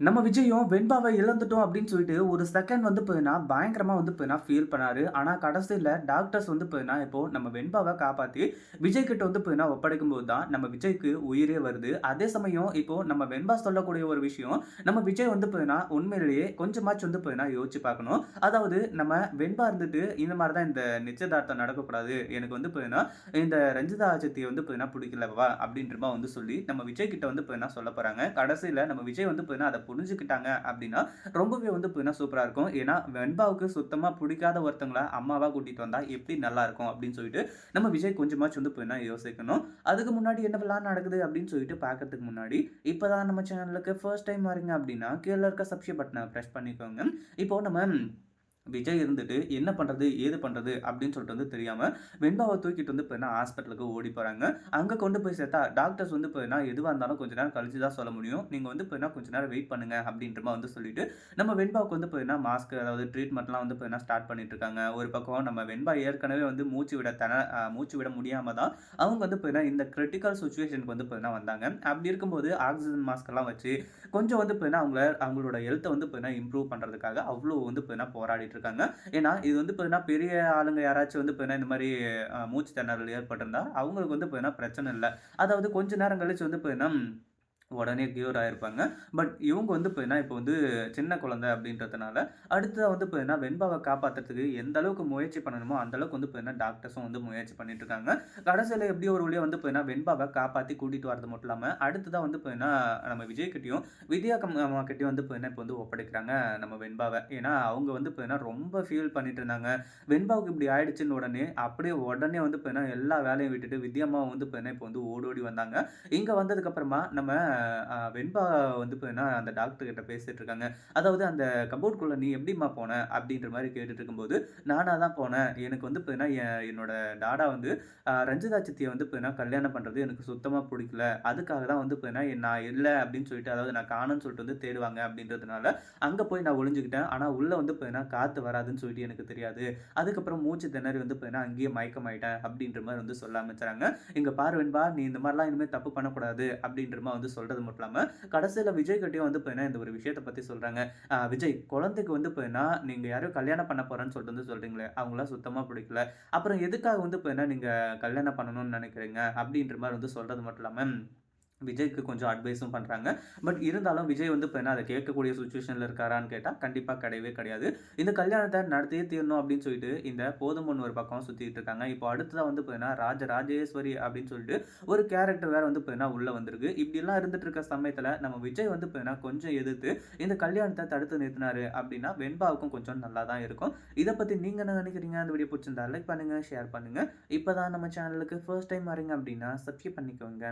நம்ம விஜயும் வெண்பாவை இழந்துட்டோம் அப்படின்னு சொல்லிட்டு ஒரு செகண்ட் வந்து பார்த்தீங்கன்னா பயங்கரமா வந்து போதுன்னா ஃபீல் பண்ணாரு. ஆனா கடைசியில் டாக்டர்ஸ் வந்து பார்த்தீங்கன்னா இப்போ நம்ம வெண்பாவை காப்பாற்றி விஜய் கிட்ட வந்து பார்த்தீங்கன்னா ஒப்படைக்கும் போது தான் நம்ம விஜய்க்கு உயிரே வருது. அதே சமயம் இப்போ நம்ம வெண்பா சொல்லக்கூடிய ஒரு விஷயம் நம்ம விஜய் வந்து போதுன்னா உண்மையிலேயே கொஞ்சமாச்சும் வந்து போதுன்னா யோசிச்சு பார்க்கணும். அதாவது நம்ம வெண்பா இருந்துட்டு இந்த மாதிரி தான் இந்த நிச்சயதார்த்தம் நடக்கக்கூடாது. எனக்கு வந்து போதுன்னா இந்த ரஞ்சிதா ஆச்சத்தியை வந்து போதுன்னா பிடிக்கலவா அப்படின்ற மாதிரி வந்து சொல்லி நம்ம விஜய் கிட்ட வந்து போதுன்னா சொல்ல போறாங்க. கடைசியில் நம்ம விஜய் வந்து பார்த்தீங்கன்னா அதை புரிஞ்சுக்கிட்டாங்க அப்படின்னா ரொம்பவே வந்து பார்த்தீங்கன்னா சூப்பராக இருக்கும். ஏன்னா வெண்பாவுக்கு சுத்தமாக பிடிக்காத ஒருத்தங்களை அம்மாவாக கூட்டிகிட்டு வந்தால் எப்படி நல்லா இருக்கும் அப்படின்னு சொல்லிட்டு நம்ம விஜய் கொஞ்சமாச்சும் வந்து பார்த்தீங்கன்னா யோசிக்கணும். அதுக்கு முன்னாடி என்னவெல்லாம் நடக்குது அப்படின்னு சொல்லிட்டு பார்க்கறதுக்கு முன்னாடி இப்போ தான் நம்ம சேனலுக்கு ஃபர்ஸ்ட் டைம் வரீங்க அப்படின்னா கீழே இருக்க சப்ஸ்கிரைப் பட்டனை ப்ரெஸ் பண்ணிக்கோங்க. இப்போ நம்ம விஜய் இருந்துட்டு என்ன பண்ணுறது ஏது பண்ணுறது அப்படின்னு சொல்லிட்டு வந்து தெரியாமல் வெண்பாவை தூக்கிட்டு வந்து இப்போ ஹாஸ்பிட்டலுக்கு ஓடி போகிறாங்க அங்கே கொண்டு போய் சேர்த்தா டாக்டர்ஸ் வந்து இப்போ எதுவாக இருந்தாலும் கொஞ்ச நேரம் கழிச்சு தான் சொல்ல முடியும் நீங்கள் வந்து இப்போ கொஞ்ச நேரம் வெயிட் பண்ணுங்க அப்படின்ற மாதிரி வந்து சொல்லிட்டு நம்ம வெண்பாவுக்கு வந்து இப்போ மாஸ்க் அதாவது ட்ரீட்மெண்ட்லாம் வந்து இப்போ ஸ்டார்ட் பண்ணிட்டு இருக்காங்க ஒரு பக்கம் நம்ம வெண்பா ஏற்கனவே வந்து மூச்சு விட தன மூச்சு விட முடியாமல் தான் அவங்க வந்து இப்போ இந்த கிரிட்டிக்கல் சுச்சுவேஷனுக்கு வந்து இப்போ வந்தாங்க அப்படி இருக்கும்போது ஆக்சிஜன் மாஸ்க் வச்சு கொஞ்சம் வந்து இப்போ அவங்கள அவங்களோட ஹெல்த்தை வந்து இப்போ இம்ப்ரூவ் பண்ணுறதுக்காக அவ்வளோ வந்து இப்போ போராடிட்டு இருக்காங்க ஏன்னா இது வந்து பார்த்தீங்கன்னா பெரிய ஆளுங்க யாராச்சும் வந்து பார்த்தீங்கன்னா இந்த மாதிரி மூச்சு திணறல் ஏற்பட்டிருந்தா அவங்களுக்கு வந்து இப்போ பிரச்சனை இல்லை. அதாவது கொஞ்ச நேரம் கழிச்சு வந்து பார்த்தீங்கன்னா உடனே கியூர் ஆகிருப்பாங்க பட் இவங்க வந்து இப்போ என்ன இப்போ வந்து சின்ன குழந்தை அப்படின்றதுனால அடுத்ததாக வந்து இப்போ என்ன வெண்பாவை காப்பாற்றுறதுக்கு எந்த அளவுக்கு முயற்சி பண்ணணுமோ அந்தளவுக்கு வந்து இப்போ என்ன டாக்டர்ஸும் வந்து முயற்சி பண்ணிட்டு இருக்காங்க கடைசியில் எப்படி ஒரு வழியாக வந்து இப்போ என்ன வெண்பாவை காப்பாற்றி கூட்டிகிட்டு வரது மட்டும் இல்லாமல் அடுத்ததாக வந்து இப்போ என்ன நம்ம விஜய் கிட்டேயும் வித்யா கம்மா கிட்டேயும் வந்து இப்போ என்ன இப்போ வந்து ஒப்படைக்கிறாங்க நம்ம வெண்பாவை. ஏன்னா அவங்க வந்து இப்போ என்ன ரொம்ப ஃபீல் பண்ணிட்டு இருந்தாங்க வெண்பாவுக்கு இப்படி ஆயிடுச்சுன்னு உடனே அப்படியே உடனே வந்து இப்போ என்ன எல்லா வேலையும் விட்டுட்டு வித்யாம்மாவை வந்து இப்போ என்ன இப்போ வந்து ஓடி ஓடி வந்தாங்க. இங்கே வந்ததுக்கப்புறமா நம்ம வெண்பா வந்து இப்போ என்ன அந்த டாக்டர் கிட்ட பேசிட்டு இருக்காங்க. அதாவது அந்த கபோர்டுக்குள்ளே நீ எப்படிம்மா போன? அப்படின்ற மாதிரி கேட்டுட்டு இருக்கும்போது நானாக தான் போனேன். எனக்கு வந்து இப்போ என்ன என்னோட டாடா வந்து ரஞ்சிதா சித்தியை வந்து இப்போ என்ன கல்யாணம் பண்ணுறது எனக்கு சுத்தமாக பிடிக்கல. அதுக்காக தான் வந்து இப்போ என்ன நான் இல்லை அப்படின்னு சொல்லிட்டு அதாவது நான் காணும்னு சொல்லிட்டு வந்து தேடுவாங்க அப்படின்றதுனால அங்கே போய் நான் ஒளிஞ்சுக்கிட்டேன். ஆனால் உள்ளே வந்து இப்போ என்ன காற்று வராதுன்னு சொல்லிட்டு எனக்கு தெரியாது. அதுக்கப்புறம் மூச்சு திணறி வந்து இப்போ என்ன அங்கேயே மயக்கமாயிட்டேன் அப்படின்ற மாதிரி வந்து சொல்ல ஆரம்பிச்சாங்க. இங்கே பாரு வெண்பா நீ இந்த மாதிரிலாம் இனிமேல் தப்பு பண்ணக்கூடாது அப்படின்ற மாதிரி வந்து சொல்கிறது மட்டும் இல்லாமல் கடைசியில் விஜய் கிட்டேயும் வந்து இப்போ என்ன இந்த ஒரு விஷயத்தை பற்றி சொல்கிறாங்க விஜய் குழந்தைக்கு வந்து இப்போ என்ன நீங்கள் யாரும் கல்யாணம் பண்ண போகிறேன்னு சொல்லிட்டு வந்து சொல்கிறீங்களே அவங்களாம் சுத்தமாக பிடிக்கல. அப்புறம் எதுக்காக வந்து இப்போ என்ன நீங்கள் கல்யாணம் பண்ணணும்னு நினைக்கிறீங்க? அப்படின்ற மாதிரி வந்து சொல்கிறது மட்டும் இல்லாமல் விஜய்க்கு கொஞ்சம் அட்வைஸும் பண்ணுறாங்க பட் இருந்தாலும் விஜய் வந்து இப்போ என்ன அதை கேட்கக்கூடிய சுச்சுவேஷனில் இருக்காரான்னு கேட்டால் கண்டிப்பாக கிடையவே கிடையாது. இந்த கல்யாணத்தை நடத்தியே தீரணும் அப்படின்னு சொல்லிட்டு இந்த போதுமன் ஒரு பக்கம் சுற்றிட்டு இருக்காங்க. இப்போ அடுத்ததாக வந்து பார்த்தீங்கன்னா ராஜ ராஜேஸ்வரி அப்படின்னு சொல்லிட்டு ஒரு கேரக்டர் வேறு வந்து பார்த்தீங்கன்னா உள்ளே வந்திருக்கு. இப்படிலாம் இருந்துட்டு இருக்க சமயத்தில் நம்ம விஜய் வந்து பார்த்தீங்கன்னா கொஞ்சம் எதிர்த்து இந்த கல்யாணத்தை தடுத்து நிறுத்தினாரு அப்படின்னா வெண்பாவுக்கும் கொஞ்சம் நல்லா தான் இருக்கும். இதை பற்றி நீங்கள் என்ன நினைக்கிறீங்க? அந்த வீடியோ பிடிச்சிருந்தா லைக் பண்ணுங்கள் ஷேர் பண்ணுங்கள் இப்போ தான் நம்ம சேனலுக்கு ஃபர்ஸ்ட் டைம் வரீங்க அப்படின்னா சப்ஸ்கிரைப் பண்ணிக்கோங்க.